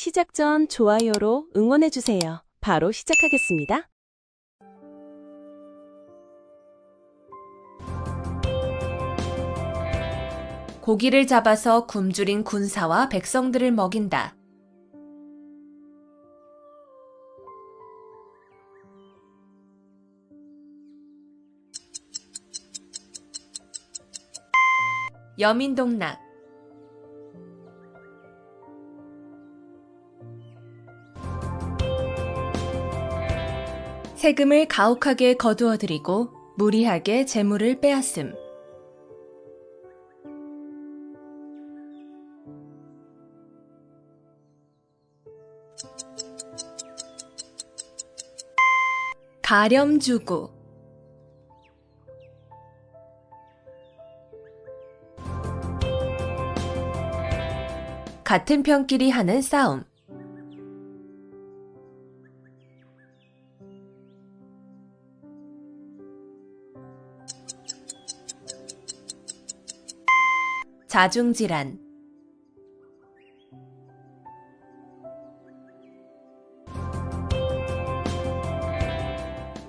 시작 전 좋아요로 응원해주세요. 바로 시작하겠습니다. 고기를 잡아서 굶주린 군사와 백성들을 먹인다. 여민동락 세금을 가혹하게 거두어들이고 무리하게 재물을 빼앗음. 가렴 주고 같은 편끼리 하는 싸움 자중질환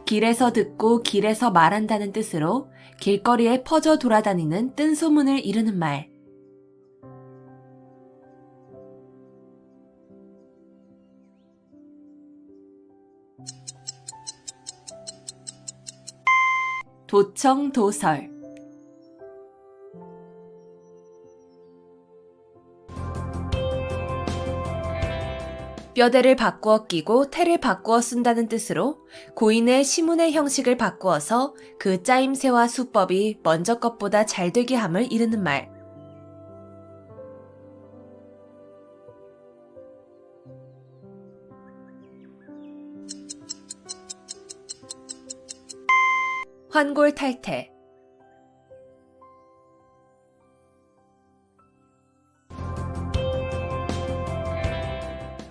길에서 듣고 길에서 말한다는 뜻으로 길거리에 퍼져 돌아다니는 뜬 소문을 이르는 말. 도청 도설 뼈대를 바꾸어 끼고 태를 바꾸어 쓴다는 뜻으로 고인의 시문의 형식을 바꾸어서 그 짜임새와 수법이 먼저 것보다 잘 되게 함을 이르는 말. 환골탈태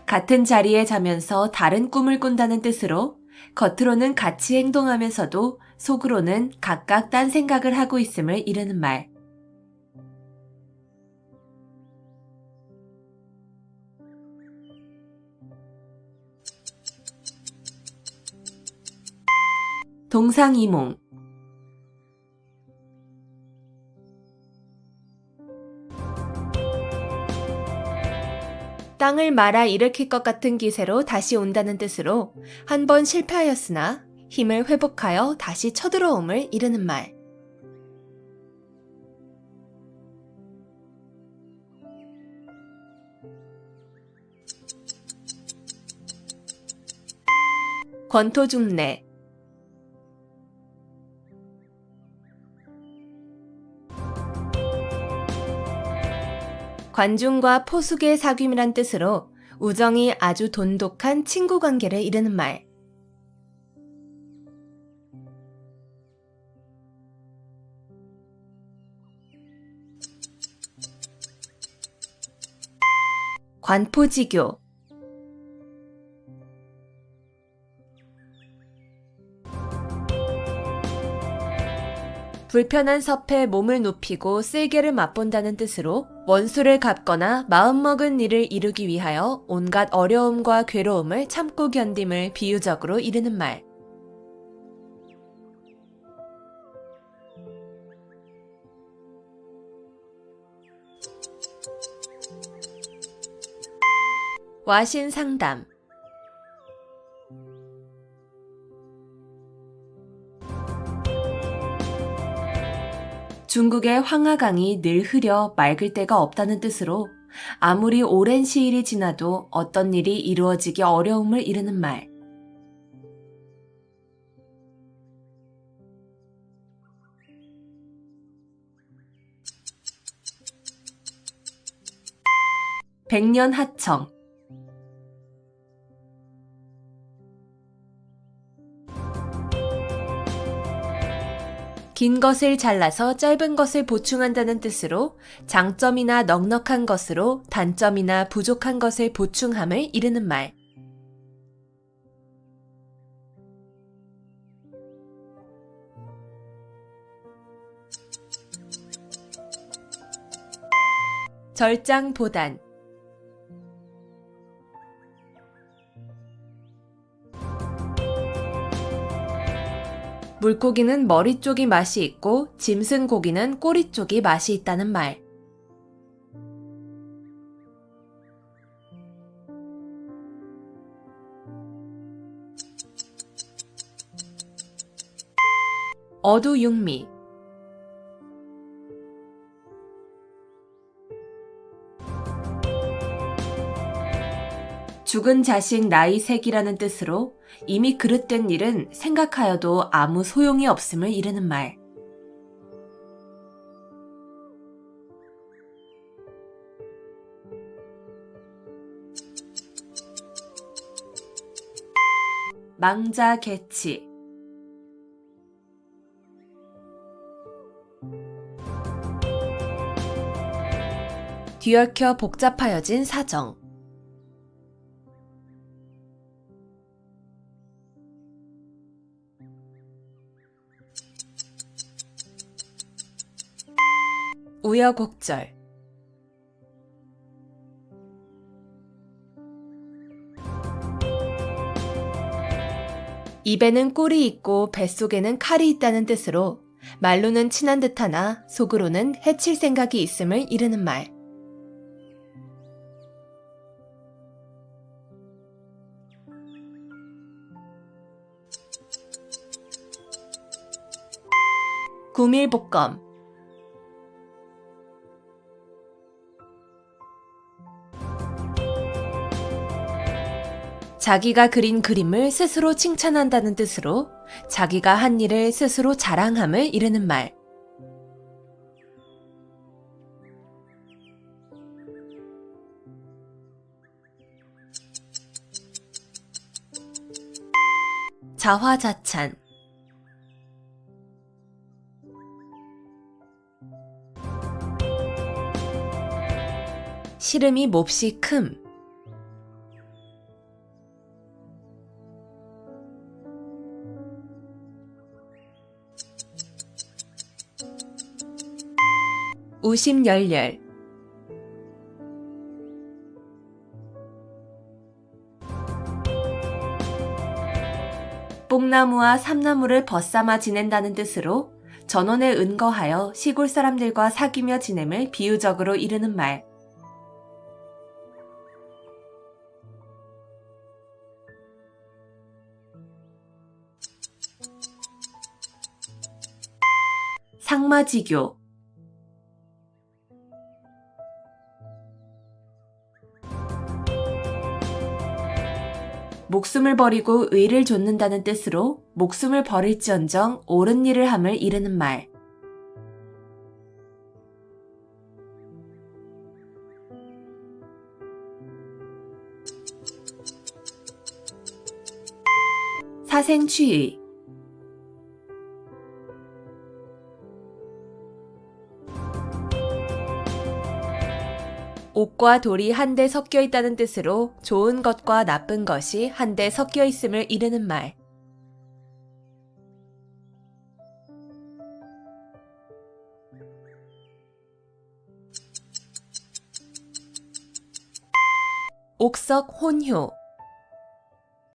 같은 자리에 자면서 다른 꿈을 꾼다는 뜻으로 겉으로는 같이 행동하면서도 속으로는 각각 딴 생각을 하고 있음을 이르는 말. 동상이몽 땅을 말아 일으킬 것 같은 기세로 다시 온다는 뜻으로 한 번 실패하였으나 힘을 회복하여 다시 쳐들어옴을 이르는 말. 권토중래 관중과 포숙의 사귐이란 뜻으로 우정이 아주 돈독한 친구 관계를 이르는 말. 관포지교 불편한 섭에 몸을 눕히고 쓸개를 맛본다는 뜻으로 원수를 갚거나 마음먹은 일을 이루기 위하여 온갖 어려움과 괴로움을 참고 견딤을 비유적으로 이르는 말. 와신 상담 중국의 황하강이 늘 흐려 맑을 때가 없다는 뜻으로 아무리 오랜 시일이 지나도 어떤 일이 이루어지기 어려움을 이르는 말. 백년 하청 긴 것을 잘라서 짧은 것을 보충한다는 뜻으로 장점이나 넉넉한 것으로 단점이나 부족한 것을 보충함을 이르는 말. 절장 보단 물고기는 머리 쪽이 맛이 있고 짐승 고기는 꼬리 쪽이 맛이 있다는 말. 어두육미 죽은 자식 나이 색이라는 뜻으로 이미 그릇된 일은 생각하여도 아무 소용이 없음을 이르는 말. 망자 개치 뒤얽혀 복잡하여진 사정 우여곡절 입에는 꿀이 있고 뱃속에는 칼이 있다는 뜻으로 말로는 친한 듯하나 속으로는 해칠 생각이 있음을 이르는 말. 구밀복검 자기가 그린 그림을 스스로 칭찬한다는 뜻으로 자기가 한 일을 스스로 자랑함을 이르는 말. 자화자찬 시름이 몹시 큼 우심열렬 뽕나무와 삼나무를 벗삼아 지낸다는 뜻으로 전원에 은거하여 시골 사람들과 사귀며 지냄을 비유적으로 이르는 말. 상마지교 목숨을 버리고 의를 좇는다는 뜻으로 목숨을 버릴지언정 옳은 일을 함을 이르는 말. 사생취의 옥과 돌이 한데 섞여 있다는 뜻으로 좋은 것과 나쁜 것이 한데 섞여 있음을 이르는 말. 옥석 혼효